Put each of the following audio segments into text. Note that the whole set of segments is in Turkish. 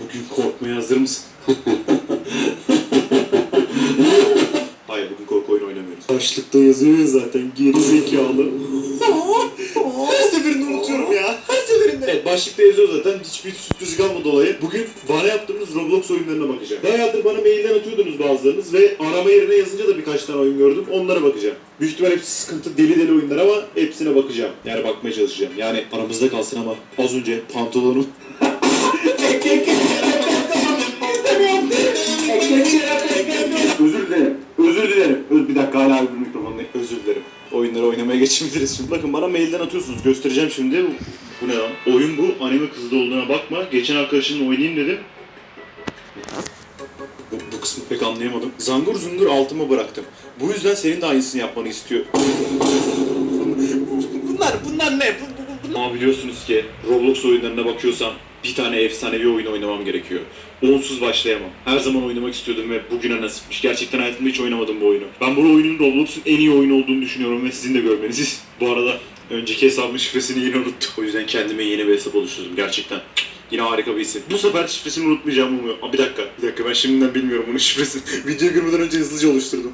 Bugün korkmaya hazır mısın? Hayır bugün korku oyunu oynamıyoruz. Başlıkta yazıyor ya zaten geri zekalı. Her seferinde unutuyorum ya. Her seferinde. Evet başlıkta yazıyor zaten. Hiçbir sürpriz kalmadı olayı. Bugün bana yaptığınız Roblox oyunlarına bakacağım. Bayağıdır bana mailden atıyordunuz bazılarınız ve arama yerine yazınca da birkaç tane oyun gördüm. Onlara bakacağım. Büyük ihtimal hepsi sıkıntı deli deli oyunlar ama hepsine bakacağım. Yani bakmaya çalışacağım. Yani aramızda kalsın ama az önce pantolonum mikrofonla. Özür dilerim. Oyunları oynamaya geçebiliriz şimdi. Bakın bana mailden atıyorsunuz. Göstereceğim şimdi. Bu ne lan? Oyun bu. Anime kızda olduğuna bakma. Geçen arkadaşımla oynayayım dedim. Bu, bu kısmı pek anlayamadım. Zangur zungur altıma bıraktım. Bu yüzden senin de aynısını yapmanı istiyor. bunlar, bunlar ne? Bu, bu, bu, Ama biliyorsunuz ki Roblox oyunlarına bakıyorsam bir tane efsanevi oyun oynamam gerekiyor. Onsuz başlayamam. Her zaman oynamak istiyordum ve bugüne nasipmiş. Gerçekten hayatımda hiç oynamadım bu oyunu. Ben bu oyunun Roblox'un en iyi oyunu olduğunu düşünüyorum ve sizin de görmenizi. Bu arada önceki hesabımın şifresini yine unuttum. O yüzden kendime yeni bir hesap oluşturdum gerçekten. Yine harika bir isim. Bu sefer şifresini unutmayacağım umuyorum. Aa, bir dakika, bir dakika ben şimdiden bilmiyorum bunun şifresini. Video girmeden önce hızlıca oluşturdum.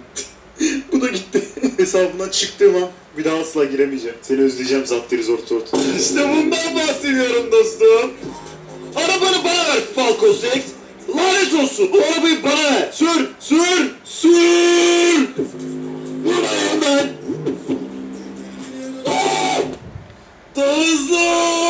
bu da gitti. Hesabımdan çıktığım an bir daha asla giremeyeceğim. Seni özleyeceğim Zattiri Zort Zort. İşte bundan bahsediyorum dostum. Arabanı bana ver Falco Sex. Lanet olsun. Bu arabayı bana ver. Sür, sür, sür. Buraya ben. Daha hızlı.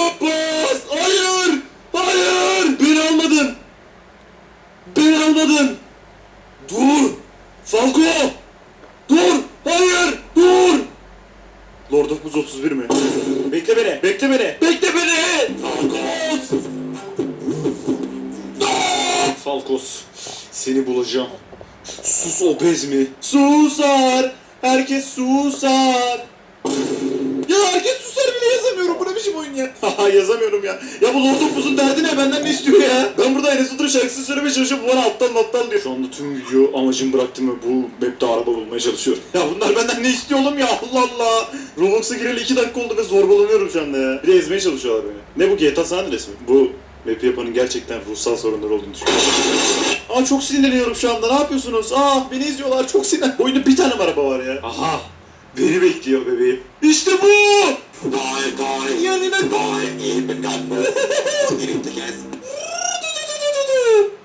Seni bulacağım. Sus obez mi? Susar. Herkes susar. Ya herkes susar bile yazamıyorum. Bu ne biçim oyun ya? Yazamıyorum ya. Ya bu Lord of Buz'un derdi ne? Benden ne istiyor ya? Ben burada Enes Batur şarkısını söylemeye çalışıyorum. Bu bana alttan alttan diyor. Şu anda tüm video amacımı bıraktım ve bu map'te araba bulmaya çalışıyorum. Ya bunlar benden ne istiyor oğlum ya? Allah Allah. Roblox'a gireli 2 dakika oldu ve zorbalanıyorum şu anda ya. Bir de ezmeye çalışıyorlar beni. Ne bu GTA San Andreas mi? Bu map'i yapanın gerçekten ruhsal sorunları olduğunu düşünüyorum. Aa çok sinirleniyorum şu anda. Ne yapıyorsunuz? Aa beni izliyorlar. Çok sinir. Oyunda bir tane araba var ya? Aha! Beni bekliyor bebeğim. İşte bu! Yerine koy!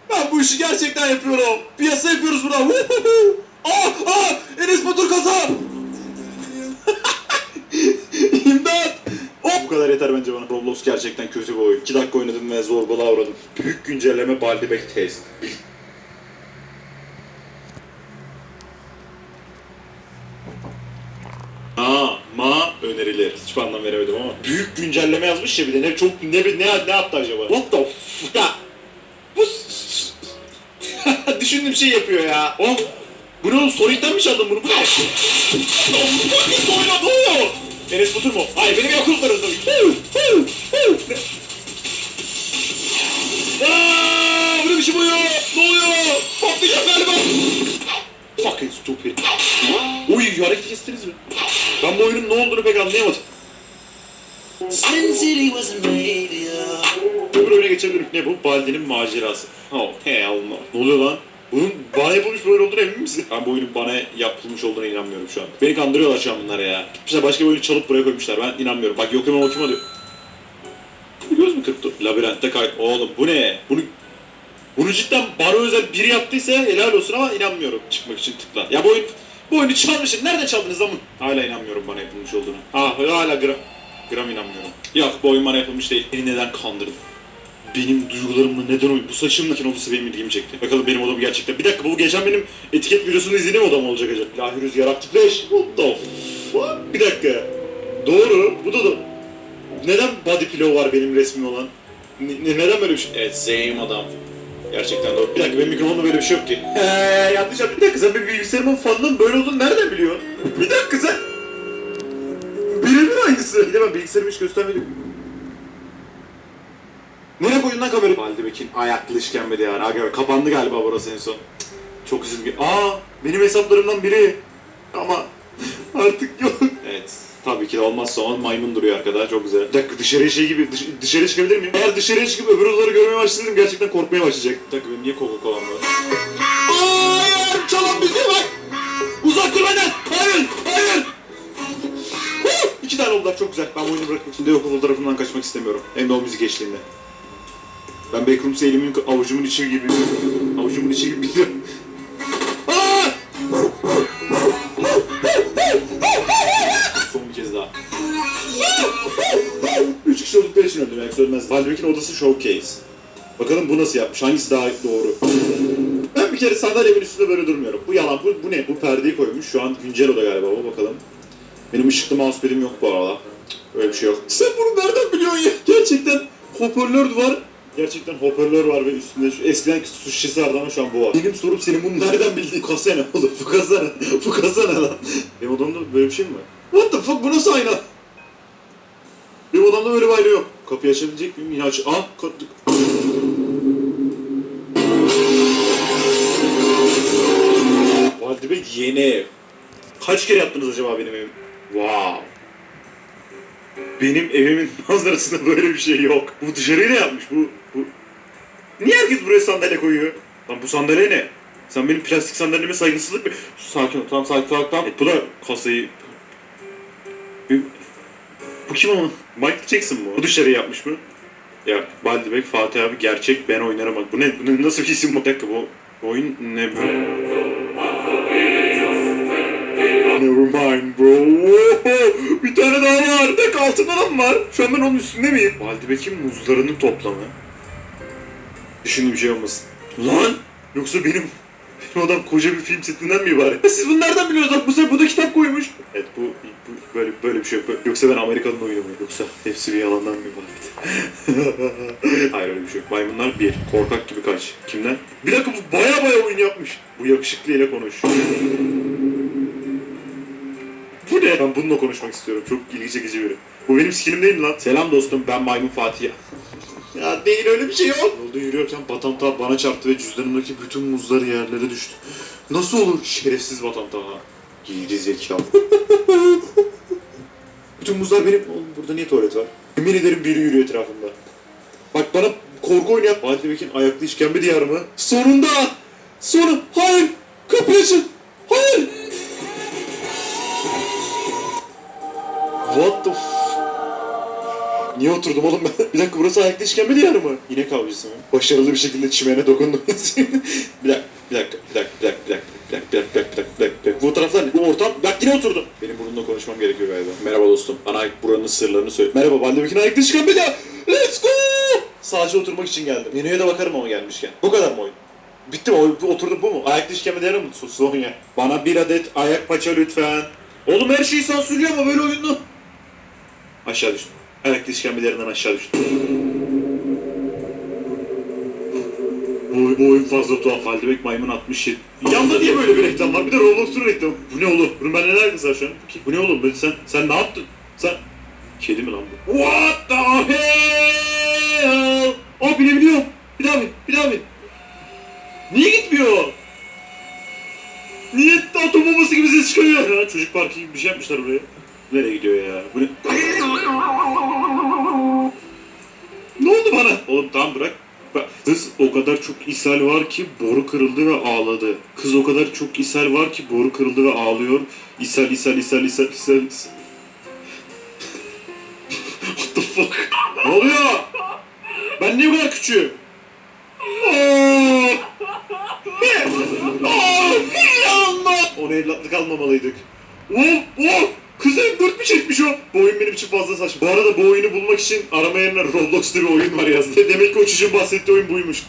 Ben bu işi gerçekten yapıyorum. Piyasa yapıyoruz burada. Aa, aa, Enes Batur kaza! Kadar yeter bence bana. Roblox gerçekten kötü bir oyun. 2 dakika oynadım ve zorbalığa uğradım. Büyük güncelleme Baldebek Test. Aa, ma önerilir. Hiçbir anlam veremedim ama. Büyük güncelleme yazmış ya bir de. Ne çok ne ne ne yaptı acaba? What the f- ya. Bu düşündüğüm şey yapıyor ya. Oh. Bu ne oğlum? Sonic'ten mi çaldın bunu? Bu ne? Bu oyna ne oluyor? Enes Batur mu? Hayır benim kurtarın tabii. Aaa! Bu ne biçim oyun? Ne oluyor? Patlayacak galiba. Fucking stupid. Uy hareket kestiniz mi? Ben bu oyunun ne olduğunu pek anlayamadım. Sin City wasn't made ya. Öbür oyuna geçebilirim. Ne bu? Baldi'nin macerası. Oh hell no. Ne oluyor lan? Bunun bana yapılmış bir oyun olduğuna emin misin? Ben bu oyunun bana yapılmış olduğuna inanmıyorum şu an. Beni kandırıyorlar şu an bunlar ya. Gitmişler başka bir oyunu çalıp buraya koymuşlar. Ben inanmıyorum. Bak yok ama okuma diyor. Göz mü kırptı? Labirentte kay... Oğlum bu ne? Bunu bunu cidden bana özel biri yaptıysa helal olsun ama inanmıyorum. Çıkmak için tıkla. Ya bu oyun bu oyunu çalmışsın. Nereden çaldınız lan? Hala inanmıyorum bana yapılmış olduğunu. Ha hala gram gram inanmıyorum. Yok bu oyun bana yapılmış değil. Beni neden kandırdın? Benim duygularımla neden oyun? Bu saçımla kim olursa benim ilgimi çekti. Bakalım benim odam gerçekten. Bir dakika bu geçen benim etiket videosunu izlediğim odam olacak acaba. İlahi rüzgar aktifleş. What the fuck? Bir dakika. Doğru. Bu da da... Neden body pillow var benim resmim olan? Ne- neden böyle bir şey? Evet same adam. Gerçekten doğru. Bir dakika benim mikrofonda böyle bir şey yok ki. Heee yanlış yaptım. Bir dakika sen benim bilgisayarımın fanının böyle olduğunu nereden biliyorsun? Bir dakika sen... Birebir aynısı. Bir de ben bilgisayarımı hiç göstermedim. Lan kamerayı? Valdebek'in ayaklı işkembede ya. Aga kapandı galiba burası en son. Çok üzüldüm. Aa benim hesaplarımdan biri. Ama artık yok. Evet. Tabii ki de olmazsa olmaz maymun duruyor arkada çok güzel. Bir dakika dışarıya şey gibi dış, dışarı çıkabilir miyim? Eğer dışarıya çıkıp öbür odaları görmeye başladım gerçekten korkmaya başlayacak. Bir dakika benim niye Coca-Cola'm var? Hayır! Çalan bizi bak! Uzak dur benden! Hayır! Hayır! İki tane oldular çok güzel. Ben bu oyunu bırakmak istiyorum. Okul tarafından kaçmak istemiyorum. Hem de o müzik eşliğinde. Ben Backrooms'u elimin avucumun içi gibi avucumun içi gibi biliyorum. Son bir kez daha. Üç kişi oldukları için öldüm. Yani söylemez. Valbek'in odası showcase. Bakalım bu nasıl yapmış? Hangisi daha doğru? Ben bir kere sandalyemin üstünde böyle durmuyorum. Bu yalan. Bu, bu ne? Bu perdeyi koymuş. Şu an güncel oda galiba. Bu bakalım. Benim ışıklı mousepad'im yok bu arada. Öyle bir şey yok. Sen bunu nereden biliyorsun ya? Gerçekten hoparlör var. Gerçekten hoparlör var ve üstünde şu eskiden su şişesi vardı ama şu an bu var. Benim sorum senin bunu nereden bildiğin? Kasa ne oğlum? Bu kasa ne? Bu kasa ne lan? Benim odamda böyle bir şey mi var? What the fuck? Bu nasıl ayna? Benim odamda böyle bir ayna yok. Kapıyı açabilecek miyim? Yine aç... Ka- Valide Bey yeni ev. Kaç kere yaptınız acaba benim evim? Wow. Benim evimin manzarasında böyle bir şey yok. Bu dışarıyı da yapmış. Bu... Niye herkes buraya sandalye koyuyor? Lan bu sandalye ne? Sen benim plastik sandalyeme saygısızlık mı? Sakin ol, tamam sakin ol, tamam. E, bu da kasayı... Bu, bu kim ama? Michael Jackson mu? Bu dışarı yapmış mı? Ya Baldi Bey, Fatih abi gerçek ben oynarım bak. Bu ne? Bu nasıl bir isim? Bir dakika bu, oyun ne bu? Never mind bro. Bir tane daha var. Tek altında da mı var? Şu an ben onun üstünde miyim? Valdibek'in muzlarının toplamı. Düşündüğüm bir şey olmasın. Lan! Yoksa benim benim adam koca bir film setinden mi ibaret? Ya Siz bunu nereden biliyorsunuz? Bu sefer bu da kitap koymuş. Evet bu, bu böyle böyle bir şey yok. Yoksa ben Amerika'nın oyunu mu? Yoksa hepsi bir yalandan mı ibaret? Hayır öyle bir şey yok. Maymunlar bir. Korkak gibi kaç. Kimden? Bir dakika bu baya baya oyun yapmış. Bu yakışıklı ile konuş. Bu ne? Ben bununla konuşmak istiyorum. Çok ilgi çekici biri. Bu benim skinim değil mi lan? Selam dostum ben Maymun Fatih. Ya değil öyle bir şey yok. Yolda yürüyorken Batanta bana çarptı ve cüzdanımdaki bütün muzlar yerlere düştü. Nasıl olur? Şerefsiz Batanta ha. Geri zekalı. bütün muzlar benim. Oğlum burada niye tuvalet var? Emin ederim biri yürüyor etrafımda. Bak bana korku oyunu yap. Fatih Bekir'in ayaklı işkembe diyarı mı? Sonunda! Sonu! Hayır! Kapıyı açın! Hayır! What the f... Niye oturdum oğlum ben? bir dakika burası ayakta işkembe diyarı mı? İnek avcısı mı? Başarılı bir şekilde çimene dokundum. bir dakika, bir dakika, bir dakika, bir dakika, bir dakika. Bir dakika, bir dakika, bir dakika, bir dakika, bir dakika. Bu taraflar ne? Bu ortam. Bak yine oturdum. Benim bununla konuşmam gerekiyor galiba. Merhaba dostum. Bana buranın sırlarını söyle. Merhaba, ben de Bandebekin ayakta işkembe diyarı. Let's go! Sadece oturmak için geldim. Menüye de bakarım ama gelmişken. Bu kadar mı oyun? Bitti mi? Oturdum bu mu? Ayakta işkembe diyarı mı? Sus son ya. Bana bir adet ayak paça lütfen. Oğlum her şeyi sansürlüyor ama böyle oyunu. Aşağı düştüm. Ayakta işkembelerinden aşağı düştüm. Bu, bu oyun fazla tuhaf. Haldebek maymun 67. Yanda niye böyle bir reklam var? Bir de Roblox'un reklamı. Bu ne oğlum? Bunun ben neler şu an? Bu ne oğlum? Sen, sen ne yaptın? Sen... Kedi mi lan bu? What the hell? Aa binebiliyorum. Bir daha bin. Bir daha bin. Niye gitmiyor? Niye atom bombası gibi ses çıkarıyor ya? Çocuk parkı gibi bir şey yapmışlar buraya. Nereye gidiyor ya? Bu? Ne Oğlum tamam bırak. Kız o kadar çok ishal var ki boru kırıldı ve ağladı. Kız o kadar çok ishal var ki boru kırıldı ve ağlıyor. İshal, ishal, ishal, ishal, ishal. ishal. What the fuck? ne oluyor? Ben niye bu kadar küçüğüm? Onu evlatlık almamalıydık. Oh! Oh! Kız M4 mü çekmiş o? Bu oyun benim için fazla saçma. Bu arada bu oyunu bulmak için arama yerine Roblox'ta bir oyun var yazdı. Demek ki o çocuğun bahsettiği oyun buymuş.